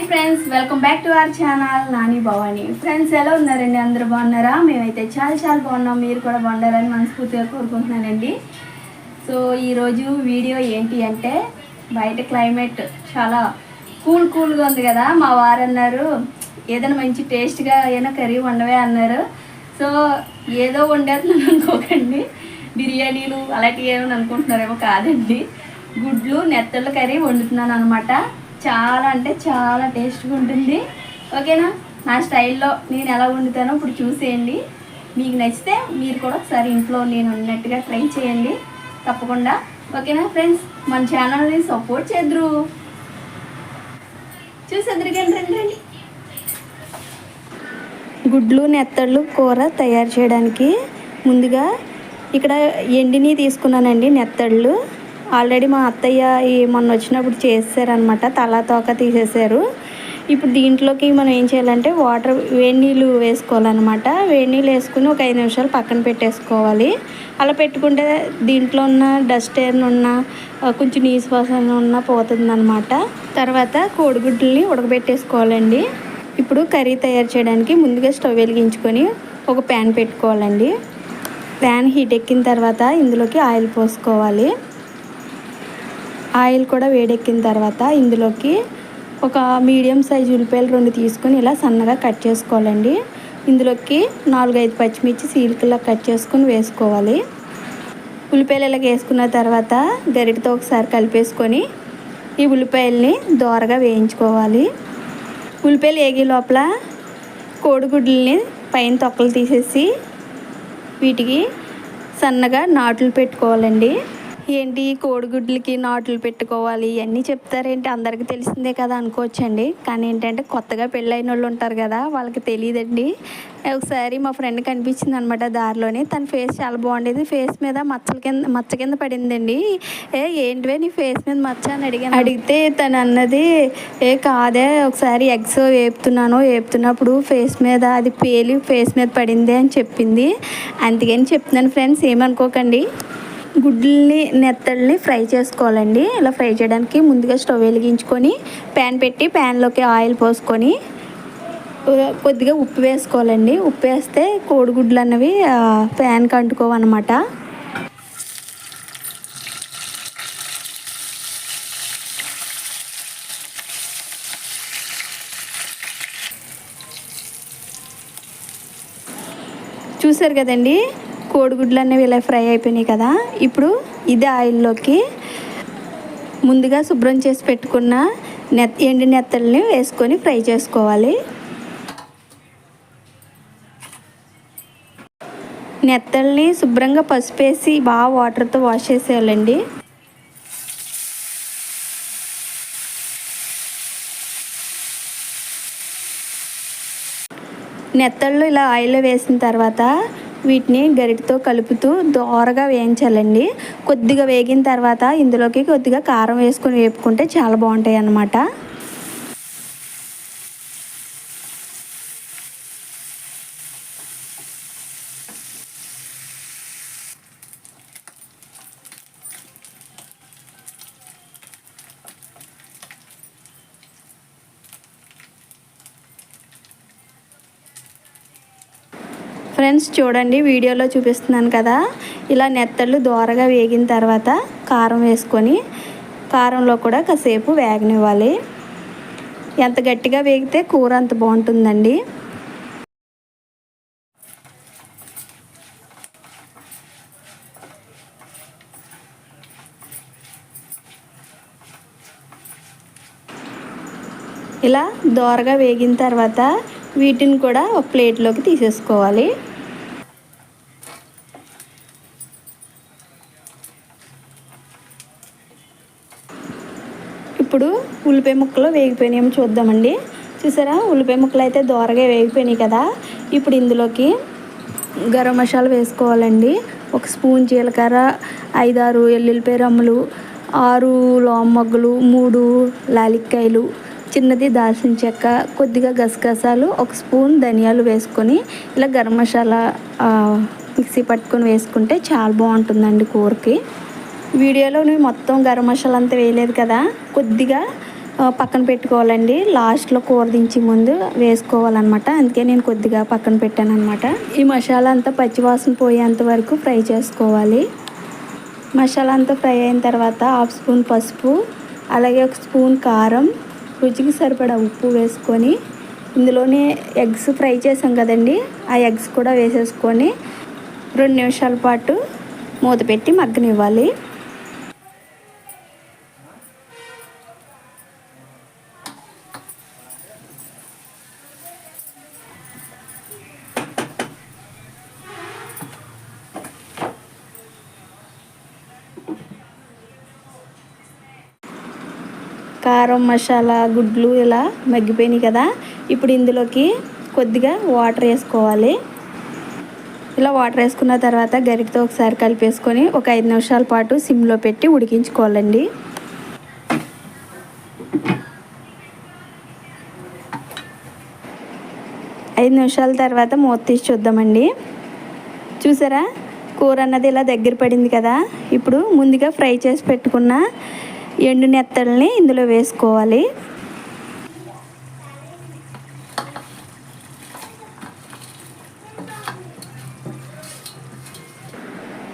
Hi friends welcome back to our channel. Nani Bhavani. Friends ఎలా ఉన్నారండి? అందరూ బాగున్నారా? మేమైతే చాలా చాలా బాగున్నాం. మీరు కూడా బాగున్నారని మనస్ఫూర్తిగా కోరుకుంటున్నానండి. సో ఈరోజు వీడియో ఏంటి అంటే బయట క్లైమేట్ చాలా కూల్ కూల్గా ఉంది కదా. మా వారు అన్నారు ఏదైనా మంచి టేస్ట్గా ఏదైనా కర్రీ వండవే అన్నారు. సో ఏదో వండేస్తున్నాను అనుకోకండి. బిర్యానీలు అలాంటివి ఏమైనా అనుకుంటున్నారేమో కాదండి. గుడ్లు నెత్తళ్ళ కర్రీ వండుతున్నాను అనమాట చాలా అంటే చాలా టేస్ట్గా ఉంటుంది. ఓకేనా? నా స్టైల్లో నేను ఎలా వండుతానో ఇప్పుడు చూసేయండి. మీకు నచ్చితే మీరు కూడా ఒకసారి ఇంట్లో నేను ఉన్నట్టుగా ట్రై చేయండి. తప్పకుండా. ఓకేనా ఫ్రెండ్స్? మన ఛానల్ని సపోర్ట్ చేద్దరు. చూసేద్దరు రండి రండి. గుడ్లు నెత్తళ్ళు కూర తయారు చేయడానికి ముందుగా ఇక్కడ ఎండిని తీసుకున్నానండి నెత్తళ్ళు. ఆల్రెడీ మా అత్తయ్య ఈ మొన్న వచ్చినప్పుడు చేసారనమాట తలా తోక తీసేశారు. ఇప్పుడు దీంట్లోకి మనం ఏం చేయాలంటే వాటర్ వేడి నీళ్ళు వేసుకోవాలన్నమాట. వేడి నీళ్ళు వేసుకుని ఒక ఐదు నిమిషాలు పక్కన పెట్టేసుకోవాలి. అలా పెట్టుకుంటే దీంట్లో ఉన్న డస్ట్ ఏమైనా ఉన్న కొంచెం నీసు వాసన ఉన్న పోతుందన్నమాట. తర్వాత కోడిగుడ్లని ఉడకబెట్టేసుకోవాలండి. ఇప్పుడు కర్రీ తయారు చేయడానికి ముందుగా స్టవ్ వెలిగించుకొని ఒక ప్యాన్ పెట్టుకోవాలండి. ప్యాన్ హీట్ ఎక్కిన తర్వాత ఇందులోకి ఆయిల్ పోసుకోవాలి. ఆయిల్ కూడా వేడెక్కిన తర్వాత ఇందులోకి ఒక మీడియం సైజ్ ఉల్లిపాయలు రెండు తీసుకొని ఇలా సన్నగా కట్ చేసుకోవాలండి. ఇందులోకి నాలుగైదు పచ్చిమిర్చి సీల్కలా కట్ చేసుకొని వేసుకోవాలి. ఉల్లిపాయలు ఇలా వేసుకున్న తర్వాత గరిటతో ఒకసారి కలిపేసుకొని ఈ ఉల్లిపాయల్ని దోరగా వేయించుకోవాలి. ఉల్లిపాయలు వేగే లోపల కోడిగుడ్లని పైన తొక్కలు తీసేసి వీటికి సన్నగా నాట్లు పెట్టుకోవాలండి. ఏంటి కోడిగుడ్లకి నాట్లు పెట్టుకోవాలి ఇవన్నీ చెప్తారేంటి? అందరికీ తెలిసిందే కదా అనుకోవచ్చండి. కానీ ఏంటంటే కొత్తగా పెళ్ళైన వాళ్ళు ఉంటారు కదా వాళ్ళకి తెలియదండి. ఒకసారి మా ఫ్రెండ్ కనిపించింది అనమాట దారిలోనే. తన ఫేస్ చాలా బాగుండేది. ఫేస్ మీద మచ్చల కింద మచ్చ కింద పడిందండి. ఏ ఏంటివే నీ ఫేస్ మీద మచ్చ అని అడిగాను. అడిగితే తను అన్నది ఏ కాదే ఒకసారి ఎగ్స్ వేపుతున్నాను. వేపుతున్నప్పుడు ఫేస్ మీద అది పేలి ఫేస్ మీద పడింది అని చెప్పింది. అందుకని చెప్తున్నాను ఫ్రెండ్స్ ఏమనుకోకండి. గుడ్లని నెత్తల్ని ఫ్రై చేసుకోవాలండి. ఇలా ఫ్రై చేయడానికి ముందుగా స్టవ్ వెలిగించుకొని ప్యాన్ పెట్టి ప్యాన్లోకి ఆయిల్ పోసుకొని కొద్దిగా ఉప్పు వేసుకోవాలండి. ఉప్పు వేస్తే కోడిగుడ్లు అన్నవి ప్యాన్కి అంటుకోవన్నమాట చూసారు కదండి? కోడిగుడ్లు అనేవి ఇలా ఫ్రై అయిపోయినాయి కదా. ఇప్పుడు ఇదే ఆయిల్లోకి ముందుగా శుభ్రం చేసి పెట్టుకున్న నెత్ ఎండి నెత్తల్ని వేసుకొని ఫ్రై చేసుకోవాలి. నెత్తల్ని శుభ్రంగా పసుపు వేసి బాగా వాటర్తో వాష్ చేసేయాలండి. నెత్తళ్ళు ఇలా ఆయిల్లో వేసిన తర్వాత వీటిని గరిటతో కలుపుతూ దోరగా వేయించాలండి. కొద్దిగా వేగిన తర్వాత ఇందులోకి కొద్దిగా కారం వేసుకొని వేపుకుంటే చాలా బాగుంటాయి అన్నమాట ఫ్రెండ్స్ చూడండి వీడియోలో చూపిస్తున్నాను కదా. ఇలా నెత్తళ్ళు దోరగా వేగిన తర్వాత కారం వేసుకొని కారంలో కూడా కాసేపు వేగనివ్వాలి. ఎంత గట్టిగా వేగితే కూర అంత బాగుంటుందండి. ఇలా దోరగా వేగిన తర్వాత వీటిని కూడా ఒక ప్లేట్లోకి తీసేసుకోవాలి. ఇప్పుడు ఉల్లిపాయ ముక్కలు వేగిపోయినాయేమో చూద్దామండి. చూసారా? ఉల్లిపాయ ముక్కలు అయితే దోరగా వేగిపోయినాయి కదా. ఇప్పుడు ఇందులోకి గరం మసాలా వేసుకోవాలండి. ఒక స్పూన్ జీలకర్ర ఐదారు ఎల్లుల్లిపాయ రమ్ములు ఆరు లోమ్మగ్గులు మూడు లాలిక్కాయలు చిన్నది దాల్చిన చెక్క కొద్దిగా గసగసాలు ఒక స్పూన్ ధనియాలు వేసుకొని ఇలా గరం మసాలా మిక్సీ పట్టుకొని వేసుకుంటే చాలా బాగుంటుందండి కూరకి. వీడియోలో నేను మొత్తం గరం మసాలా అంతా వేయలేదు కదా. కొద్దిగా పక్కన పెట్టుకోవాలండి. లాస్ట్లో కూర దించే ముందు వేసుకోవాలన్నమాట. అందుకే నేను కొద్దిగా పక్కన పెట్టాను అనమాట ఈ మసాలా అంతా పచ్చివాసన పోయేంత వరకు ఫ్రై చేసుకోవాలి. మసాలా అంతా ఫ్రై అయిన తర్వాత హాఫ్ స్పూన్ పసుపు అలాగే ఒక స్పూన్ కారం రుచికి సరిపడా ఉప్పు వేసుకొని ఇందులోనే ఎగ్స్ ఫ్రై చేసాం కదండి. ఆ ఎగ్స్ కూడా వేసేసుకొని రెండు నిమిషాల పాటు మూత పెట్టి మగ్గనివ్వాలి. కారం మసాలా గుడ్లు ఇలా మగ్గిపోయినాయి కదా. ఇప్పుడు ఇందులోకి కొద్దిగా వాటర్ వేసుకోవాలి. ఇలా వాటర్ వేసుకున్న తర్వాత గరికతో ఒకసారి కలిపేసుకొని ఒక ఐదు నిమిషాల పాటు సిమ్లో పెట్టి ఉడికించుకోవాలండి. ఐదు నిమిషాల తర్వాత మూత తీసి చూద్దామండి. చూసారా? కూర అన్నది ఇలా దగ్గర పడింది కదా. ఇప్పుడు ముందుగా ఫ్రై చేసి పెట్టుకున్న ఎండు నెత్తల్ని ఇందులో వేసుకోవాలి.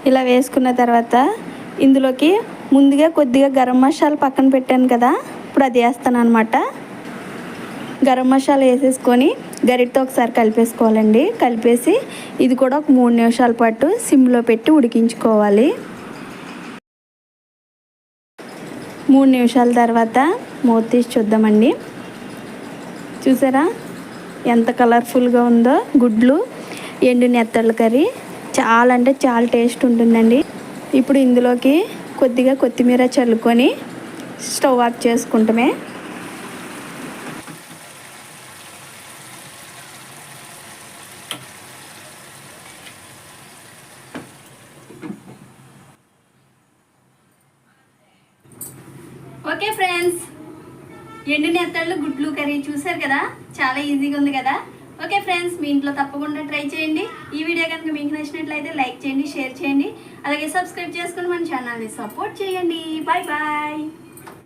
ఇలా వేసుకున్న తర్వాత ఇందులోకి ముందుగా కొద్దిగా గరం మసాలా పక్కన పెట్టాను కదా ఇప్పుడు అది వేస్తాను అనమాట గరం మసాలా వేసేసుకొని గరిటతో ఒకసారి కలిపేసుకోవాలండి. కలిపేసి ఇది కూడా ఒక మూడు నిమిషాల పాటు సిమ్లో పెట్టి ఉడికించుకోవాలి. మూడు నిమిషాల తర్వాత మూత తీసి చూద్దామండి. చూసారా? ఎంత కలర్ఫుల్గా ఉందో. గుడ్లు ఎండు నెత్తళ్ళ కర్రీ. చాలా అంటే చాలా టేస్ట్ ఉంటుందండి. ఇప్పుడు ఇందులోకి కొద్దిగా కొత్తిమీర చల్లుకొని స్టవ్ ఆఫ్ చేసుకుంటమే. Okay friends. ఎండు నెత్తళ్ళు గుడ్లు కర్రీ చూసారు కదా? చాలా ఈజీగా ఉంది కదా? ఓకే ఫ్రెండ్స్ మీ ఇంట్లో తప్పకుండా ట్రై చేయండి. ఈ వీడియో కనుక మీకు నచ్చినట్లయితే లైక్ చేయండి షేర్ చేయండి. అలాగే సబ్స్క్రైబ్ చేసుకుని మన ఛానల్ని సపోర్ట్ చేయండి. Bye bye.